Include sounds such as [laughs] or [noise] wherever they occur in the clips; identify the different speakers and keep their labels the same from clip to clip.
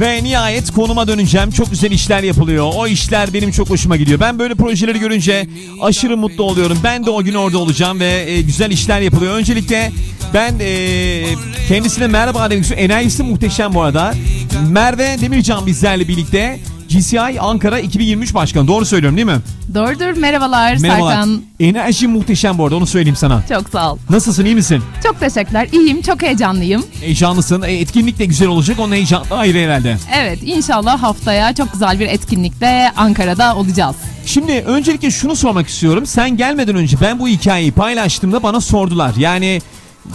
Speaker 1: Ve nihayet konuma döneceğim. Çok güzel işler yapılıyor. O işler benim çok hoşuma gidiyor. Ben böyle projeleri görünce aşırı mutlu oluyorum. Ben de o gün orada olacağım ve e, güzel işler yapılıyor. Öncelikle ben e, kendisine merhaba demek istiyorum. Enerjisi muhteşem bu arada. Merve Demircan bizlerle birlikte. GCI Ankara 2023 Başkanı. Doğru söylüyorum değil mi?
Speaker 2: Doğrudur. Merhabalar,
Speaker 1: Merhabalar.
Speaker 2: Serkan.
Speaker 1: Enerji muhteşem bu arada onu söyleyeyim sana.
Speaker 2: Çok sağ ol.
Speaker 1: Nasılsın iyi misin?
Speaker 2: Çok teşekkürler. İyiyim, çok heyecanlıyım.
Speaker 1: Heyecanlısın. E, etkinlik de güzel olacak. Onun heyecanı ayrı herhalde.
Speaker 2: Evet, inşallah haftaya çok güzel bir etkinlikte Ankara'da olacağız.
Speaker 1: Şimdi öncelikle şunu sormak istiyorum. Sen gelmeden önce ben bu hikayeyi paylaştığımda bana sordular. Yani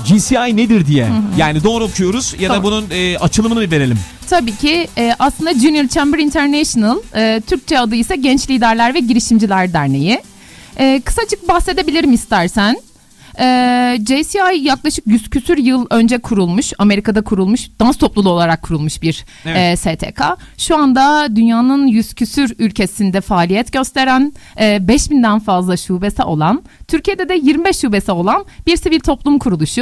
Speaker 1: GCI nedir diye. Yani doğru okuyoruz ya da
Speaker 2: Doğru.
Speaker 1: bunun e, açılımını bir verelim.
Speaker 2: Tabii ki e, aslında Junior Chamber International, e, Türkçe adı ise Genç Liderler ve Girişimciler Derneği. E, kısacık bahsedebilirim istersen. E, JCI yaklaşık 100 küsür yıl önce kurulmuş, Amerika'da kurulmuş, dans topluluğu olarak kurulmuş bir
Speaker 1: Evet.
Speaker 2: e, STK. Şu anda dünyanın 100 küsür ülkesinde faaliyet gösteren, e, 5000'den fazla şubesi olan, Türkiye'de de 25 şubesi olan bir sivil toplum kuruluşu.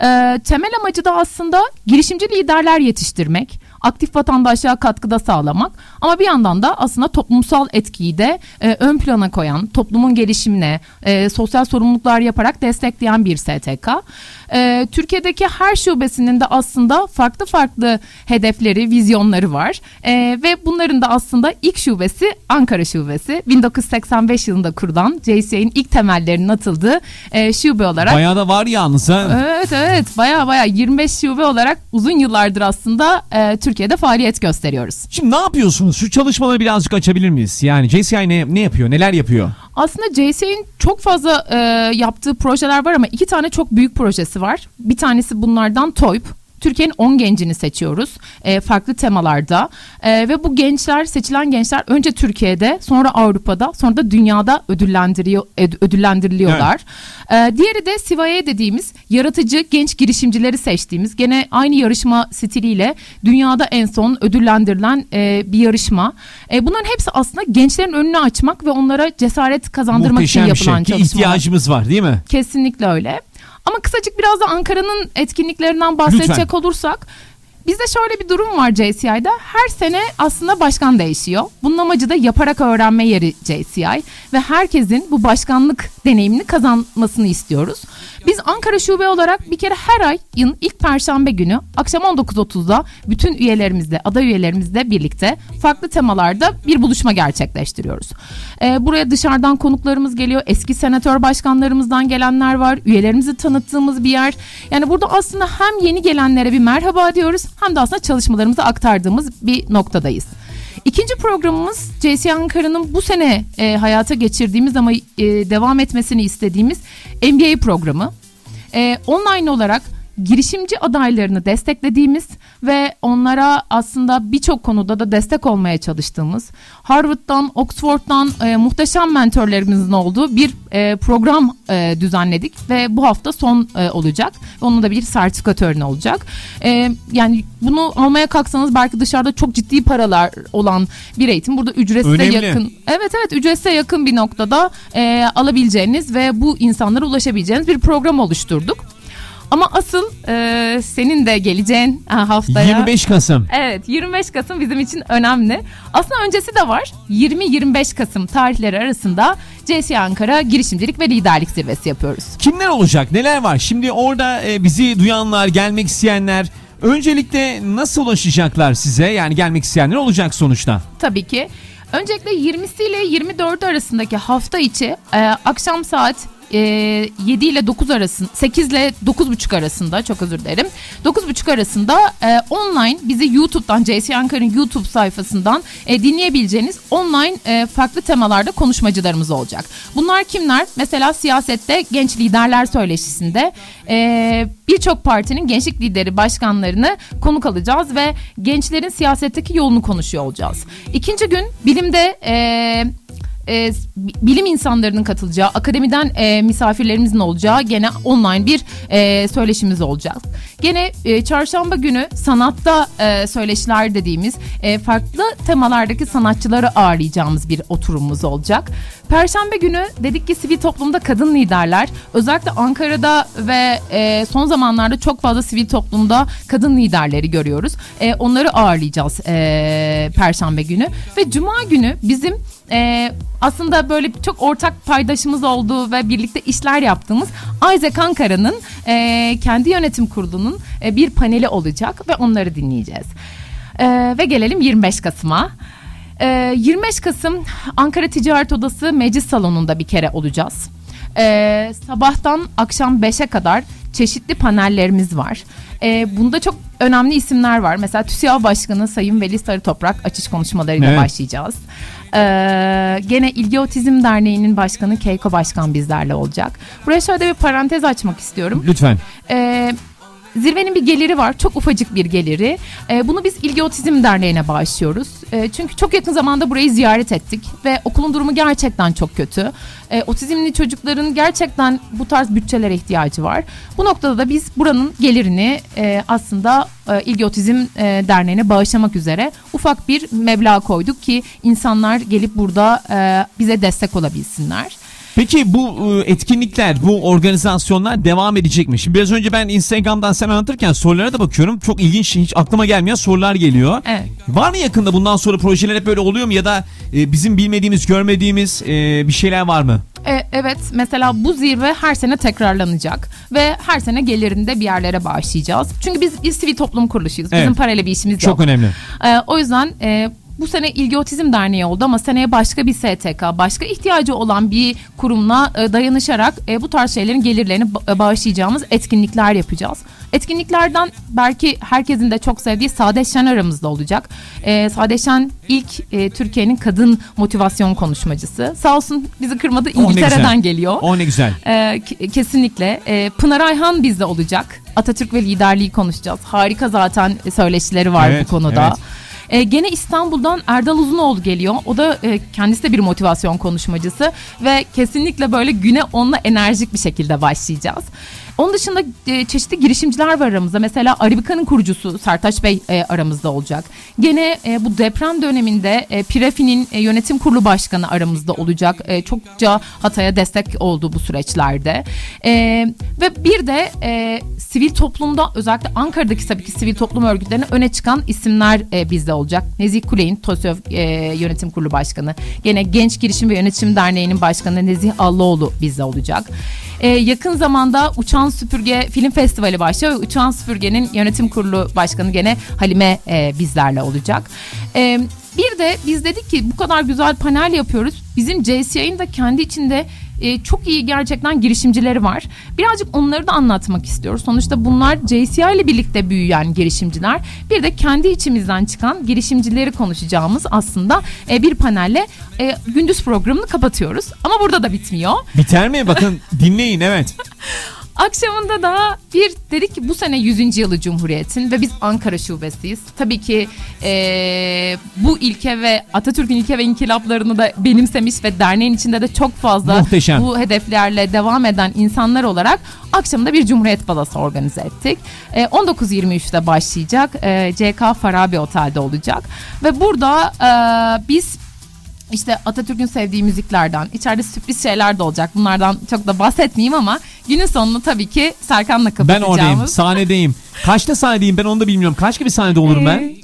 Speaker 2: E, temel amacı da aslında girişimci liderler yetiştirmek, aktif vatandaşlığa katkıda sağlamak ama bir yandan da aslında toplumsal etkiyi de e, ön plana koyan, toplumun gelişimine, e, sosyal sorumluluklar yaparak destekleyen bir STK. E, Türkiye'deki her şubesinin de aslında farklı farklı hedefleri, vizyonları var E, ve bunların da aslında ilk şubesi Ankara Şubesi. 1985 yılında kurulan JCI'nin ilk temellerinin atıldığı e, şube olarak
Speaker 1: Bayağı da var yalnız ha.
Speaker 2: Evet evet baya baya 25 şube olarak uzun yıllardır aslında e, Türkiye'de faaliyet gösteriyoruz.
Speaker 1: Şimdi ne yapıyorsunuz? Şu çalışmaları birazcık açabilir miyiz? Yani JCI ne, ne yapıyor? Neler yapıyor?
Speaker 2: Aslında JC'nin çok fazla e, yaptığı projeler var ama iki tane çok büyük projesi var. Bir tanesi bunlardan TOYP. Türkiye'nin 10 gencini seçiyoruz e, farklı temalarda E, ve bu gençler seçilen gençler önce Türkiye'de sonra Avrupa'da sonra da dünyada ödüllendiriyor ödüllendiriliyorlar. E, diğeri de CYA dediğimiz yaratıcı genç girişimcileri seçtiğimiz gene aynı yarışma stiliyle dünyada en son ödüllendirilen e, bir yarışma. E, bunların hepsi aslında gençlerin önünü açmak ve onlara cesaret kazandırmak
Speaker 1: Muhteşem
Speaker 2: için
Speaker 1: şey
Speaker 2: yapılan
Speaker 1: ki
Speaker 2: çalışmalar.
Speaker 1: ihtiyacımız var değil mi?
Speaker 2: Kesinlikle öyle. Ama kısacık biraz da Ankara'nın etkinliklerinden bahsedecek
Speaker 1: Lütfen.
Speaker 2: olursak bizde şöyle bir durum var JCI'de. Her sene aslında başkan değişiyor. Bunun amacı da yaparak öğrenme yeri JCI ve herkesin bu başkanlık deneyimini kazanmasını istiyoruz. Biz Ankara Şube olarak bir kere her ayın ilk perşembe günü akşam 19.30'da bütün üyelerimizle, aday üyelerimizle birlikte farklı temalarda bir buluşma gerçekleştiriyoruz. Ee, buraya dışarıdan konuklarımız geliyor. Eski senatör başkanlarımızdan gelenler var. Üyelerimizi tanıttığımız bir yer. Yani burada aslında hem yeni gelenlere bir merhaba diyoruz hem de aslında çalışmalarımızı aktardığımız bir noktadayız. İkinci programımız JC Ankara'nın bu sene e, hayata geçirdiğimiz ama e, devam etmesini istediğimiz MBA programı. E, online olarak girişimci adaylarını desteklediğimiz ve onlara aslında birçok konuda da destek olmaya çalıştığımız Harvard'dan, Oxford'dan e, muhteşem mentorlarımızın olduğu bir e, program e, düzenledik ve bu hafta son e, olacak onun da bir sertifika töreni olacak. E, yani bunu almaya kalksanız belki dışarıda çok ciddi paralar olan bir eğitim burada ücretsize
Speaker 1: Önemli.
Speaker 2: yakın Evet evet ücretsize yakın bir noktada e, alabileceğiniz ve bu insanlara ulaşabileceğiniz bir program oluşturduk. Ama asıl e, senin de geleceğin ha, haftaya
Speaker 1: 25 Kasım.
Speaker 2: Evet 25 Kasım bizim için önemli. Aslında öncesi de var. 20-25 Kasım tarihleri arasında CSI Ankara girişimcilik ve liderlik zirvesi yapıyoruz.
Speaker 1: Kimler olacak? Neler var? Şimdi orada e, bizi duyanlar, gelmek isteyenler öncelikle nasıl ulaşacaklar size? Yani gelmek isteyenler olacak sonuçta.
Speaker 2: Tabii ki. Öncelikle 20'si ile 24 arasındaki hafta içi e, akşam saat e, 7 ile 9 arasında 8 ile 9.30 arasında çok özür dilerim 9.30 arasında e, online bizi YouTube'dan JC Ankara'nın YouTube sayfasından e, dinleyebileceğiniz online e, farklı temalarda konuşmacılarımız olacak. Bunlar kimler? Mesela siyasette genç liderler söyleşisinde e, birçok partinin gençlik lideri başkanlarını konuk alacağız ve gençlerin siyasetteki yolunu konuşuyor olacağız. İkinci gün bilimde e, e, bilim insanlarının katılacağı, akademiden e, misafirlerimizin olacağı gene online bir e, söyleşimiz olacak. Gene e, çarşamba günü sanatta e, söyleşiler dediğimiz e, farklı temalardaki sanatçıları ağırlayacağımız bir oturumumuz olacak. Perşembe günü dedik ki sivil toplumda kadın liderler özellikle Ankara'da ve e, son zamanlarda çok fazla sivil toplumda kadın liderleri görüyoruz. E, onları ağırlayacağız e, Perşembe günü ve Cuma günü bizim e, aslında böyle çok ortak paydaşımız olduğu ve birlikte işler yaptığımız Isaac Ankara'nın e, kendi yönetim kurulunun e, bir paneli olacak ve onları dinleyeceğiz. E, ve gelelim 25 Kasım'a. E, 25 Kasım Ankara Ticaret Odası Meclis Salonu'nda bir kere olacağız. E, sabahtan akşam 5'e kadar çeşitli panellerimiz var. E, bunda çok önemli isimler var. Mesela TÜSİAD Başkanı Sayın Veli Sarı Toprak açış konuşmalarıyla
Speaker 1: Evet.
Speaker 2: başlayacağız. Ee, gene İlgi Otizm Derneği'nin başkanı Keiko Başkan bizlerle olacak. Buraya şöyle bir parantez açmak istiyorum.
Speaker 1: Lütfen.
Speaker 2: Ee, Zirvenin bir geliri var. Çok ufacık bir geliri. Ee, bunu biz İlgi Otizm Derneği'ne bağışlıyoruz. Ee, çünkü çok yakın zamanda burayı ziyaret ettik. Ve okulun durumu gerçekten çok kötü. Ee, otizmli çocukların gerçekten bu tarz bütçelere ihtiyacı var. Bu noktada da biz buranın gelirini e, aslında e, İlgi Otizm e, Derneği'ne bağışlamak üzere ufak bir meblağ koyduk ki insanlar gelip burada e, bize destek olabilsinler.
Speaker 1: Peki bu e, etkinlikler, bu organizasyonlar devam edecek mi? Şimdi biraz önce ben Instagram'dan sen anlatırken sorulara da bakıyorum. Çok ilginç, hiç aklıma gelmeyen sorular geliyor.
Speaker 2: Evet.
Speaker 1: Var mı yakında bundan sonra projeler hep böyle oluyor mu ya da e, bizim bilmediğimiz, görmediğimiz e, bir şeyler var mı?
Speaker 2: E, evet mesela bu zirve her sene tekrarlanacak ve her sene gelirini de bir yerlere bağışlayacağız. Çünkü biz, biz sivil toplum kuruluşuyuz. Bizim
Speaker 1: Evet.
Speaker 2: parayla bir işimiz
Speaker 1: Çok
Speaker 2: yok.
Speaker 1: önemli.
Speaker 2: E, o yüzden e, bu sene İlgi Otizm Derneği oldu ama seneye başka bir STK, başka ihtiyacı olan bir kurumla e, dayanışarak e, bu tarz şeylerin gelirlerini ba- e, bağışlayacağımız etkinlikler yapacağız. Etkinliklerden belki herkesin de çok sevdiği Saadet Şen aramızda olacak. E, Saadet Şen ilk e, Türkiye'nin kadın motivasyon konuşmacısı. Sağ olsun bizi kırmadı
Speaker 1: Oh.
Speaker 2: İngiltere'den geliyor.
Speaker 1: O ne güzel.
Speaker 2: Ke- kesinlikle. Pınar Ayhan bizde olacak. Atatürk ve liderliği konuşacağız. Harika zaten söyleşileri var
Speaker 1: Evet,
Speaker 2: bu konuda.
Speaker 1: evet.
Speaker 2: Ee, gene İstanbul'dan Erdal Uzunoğlu geliyor. O da e, kendisi de bir motivasyon konuşmacısı ve kesinlikle böyle güne onunla enerjik bir şekilde başlayacağız. Onun dışında e, çeşitli girişimciler var aramızda. Mesela Arabika'nın kurucusu Sertaç Bey e, aramızda olacak. Gene e, bu deprem döneminde e, Pirafi'nin e, yönetim kurulu başkanı aramızda olacak. E, çokça Hatay'a destek oldu bu süreçlerde. E, ve bir de e, sivil toplumda özellikle Ankara'daki tabii ki sivil toplum örgütlerine öne çıkan isimler e, bizde olacak. Nezih Kuley'in TOSÖV e, yönetim kurulu başkanı. Gene Genç Girişim ve Yönetim Derneği'nin başkanı Nezih Allıoğlu bizde olacak. E, yakın zamanda Uçan Süpürge Film Festivali başlıyor Uçan Süpürge'nin yönetim kurulu başkanı gene Halime e, bizlerle olacak. E, bir de biz dedik ki bu kadar güzel panel yapıyoruz. Bizim JCI'nin de kendi içinde e, çok iyi gerçekten girişimcileri var. Birazcık onları da anlatmak istiyoruz. Sonuçta bunlar JCI ile birlikte büyüyen girişimciler. Bir de kendi içimizden çıkan girişimcileri konuşacağımız aslında e, bir panelle e, gündüz programını kapatıyoruz. Ama burada da bitmiyor.
Speaker 1: Biter mi? Bakın [laughs] dinleyin evet.
Speaker 2: Akşamında da bir dedik ki bu sene 100. yılı Cumhuriyet'in ve biz Ankara şubesiyiz. Tabii ki eee, bu ilke ve Atatürk'ün ilke ve inkılaplarını da benimsemiş ve derneğin içinde de çok fazla
Speaker 1: Muhteşem.
Speaker 2: bu hedeflerle devam eden insanlar olarak akşamda bir Cumhuriyet Balası organize ettik. Eee, 19.23'te başlayacak. Eee, CK Farabi Otel'de olacak. Ve burada eee, biz işte Atatürk'ün sevdiği müziklerden, içeride sürpriz şeyler de olacak. Bunlardan çok da bahsetmeyeyim ama günün sonunu tabii ki Serkan'la
Speaker 1: Ben
Speaker 2: kapatacağımız.
Speaker 1: oradayım. Sahnedeyim. Kaçta sahnedeyim ben onu da bilmiyorum. Kaç gibi sahnede olurum ben?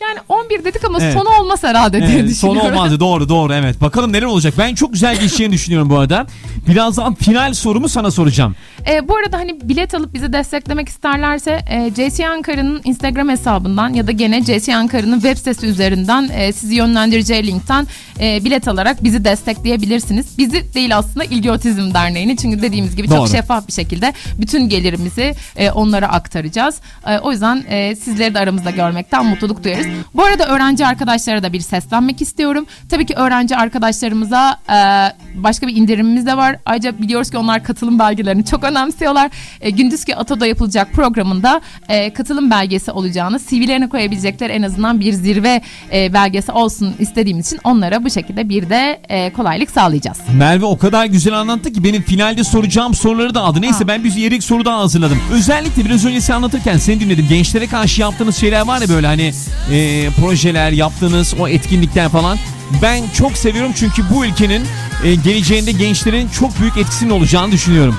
Speaker 2: Ee, yani 11 dedik ama
Speaker 1: Evet.
Speaker 2: sonu olmaz herhalde diye
Speaker 1: Evet, son
Speaker 2: düşünüyorum.
Speaker 1: olmazdı doğru doğru evet. Bakalım neler olacak. Ben çok güzel geçeceğini [laughs] düşünüyorum bu arada. Birazdan final sorumu sana soracağım.
Speaker 2: Ee, bu arada hani bilet alıp bizi desteklemek isterlerse e, JC Ankara'nın Instagram hesabından ya da gene JC Ankara'nın web sitesi üzerinden e, sizi yönlendireceği linkten e, bilet alarak bizi destekleyebilirsiniz. Bizi değil aslında İlgi Otizm Derneği'ni çünkü dediğimiz gibi
Speaker 1: Doğru.
Speaker 2: çok şeffaf bir şekilde bütün gelirimizi e, onlara aktaracağız. E, o yüzden e, sizleri de aramızda görmekten mutluluk duyarız. Bu arada arada öğrenci arkadaşlara da bir seslenmek istiyorum. Tabii ki öğrenci arkadaşlarımıza e, başka bir indirimimiz de var. Ayrıca biliyoruz ki onlar katılım belgelerini çok önemsiyorlar. E, Gündüzki Ato'da yapılacak programında e, katılım belgesi olacağını, CV'lerine koyabilecekler en azından bir zirve e, belgesi olsun istediğimiz için onlara bu şekilde bir de e, kolaylık sağlayacağız.
Speaker 1: Merve o kadar güzel anlattı ki benim finalde soracağım soruları da aldı. Neyse
Speaker 2: Ha.
Speaker 1: ben bir yerik soru daha hazırladım. Özellikle biraz önce sen anlatırken seni dinledim. Gençlere karşı yaptığınız şeyler var ya böyle hani e, projeler, yaptığınız o etkinlikler falan. Ben çok seviyorum çünkü bu ülkenin e, geleceğinde gençlerin çok büyük etkisinin olacağını düşünüyorum.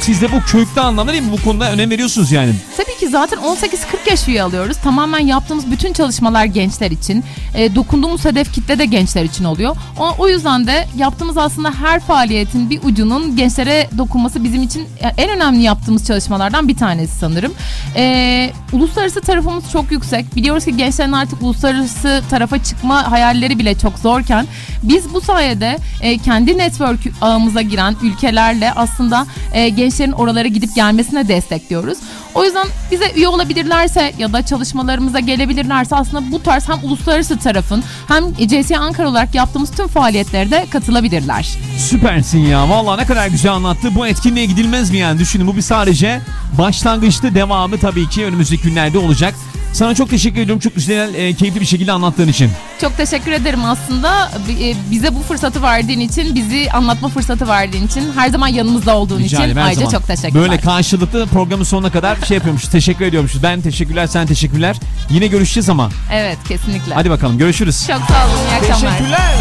Speaker 1: Siz de bu köklü anlamda değil mi? Bu konuda önem veriyorsunuz yani.
Speaker 2: Tabii ki zaten 18-40 yaş üye alıyoruz. Tamamen yaptığımız bütün çalışmalar gençler için. E, dokunduğumuz hedef kitle de gençler için oluyor. O, o yüzden de yaptığımız aslında her faaliyetin bir ucunun gençlere dokunması bizim için en önemli yaptığımız çalışmalardan bir tanesi sanırım. E, uluslararası tarafımız çok yüksek. Biliyoruz ki gençlerin artık uluslararası tarafa çıkma hayalleri bile çok zorken biz bu sayede e, kendi network ağımıza giren ülkelerle aslında e, gençlerin oralara gidip gelmesine destekliyoruz. O yüzden bize üye olabilirlerse ya da çalışmalarımıza gelebilirlerse aslında bu tarz hem uluslararası tarafın hem CSI Ankara olarak yaptığımız tüm faaliyetlere de katılabilirler.
Speaker 1: Süpersin ya. Vallahi ne kadar güzel anlattı. Bu etkinliğe gidilmez mi yani? Düşünün bu bir sadece başlangıçtı. Devamı tabii ki önümüzdeki günlerde olacak. Sana çok teşekkür ediyorum. Çok güzel, e, keyifli bir şekilde anlattığın için.
Speaker 2: Çok teşekkür ederim aslında e, bize bu fırsatı verdiğin için, bizi anlatma fırsatı verdiğin için, her zaman yanımızda olduğun
Speaker 1: Rica
Speaker 2: için
Speaker 1: ederim, her
Speaker 2: ayrıca
Speaker 1: zaman.
Speaker 2: çok teşekkürler.
Speaker 1: Böyle karşılıklı programın sonuna kadar şey yapıyormuşuz. Teşekkür ediyormuşuz. Ben teşekkürler, sen teşekkürler. Yine görüşeceğiz ama.
Speaker 2: Evet, kesinlikle.
Speaker 1: Hadi bakalım görüşürüz.
Speaker 2: Çok sağ olun, iyi akşamlar.
Speaker 1: Teşekkürler.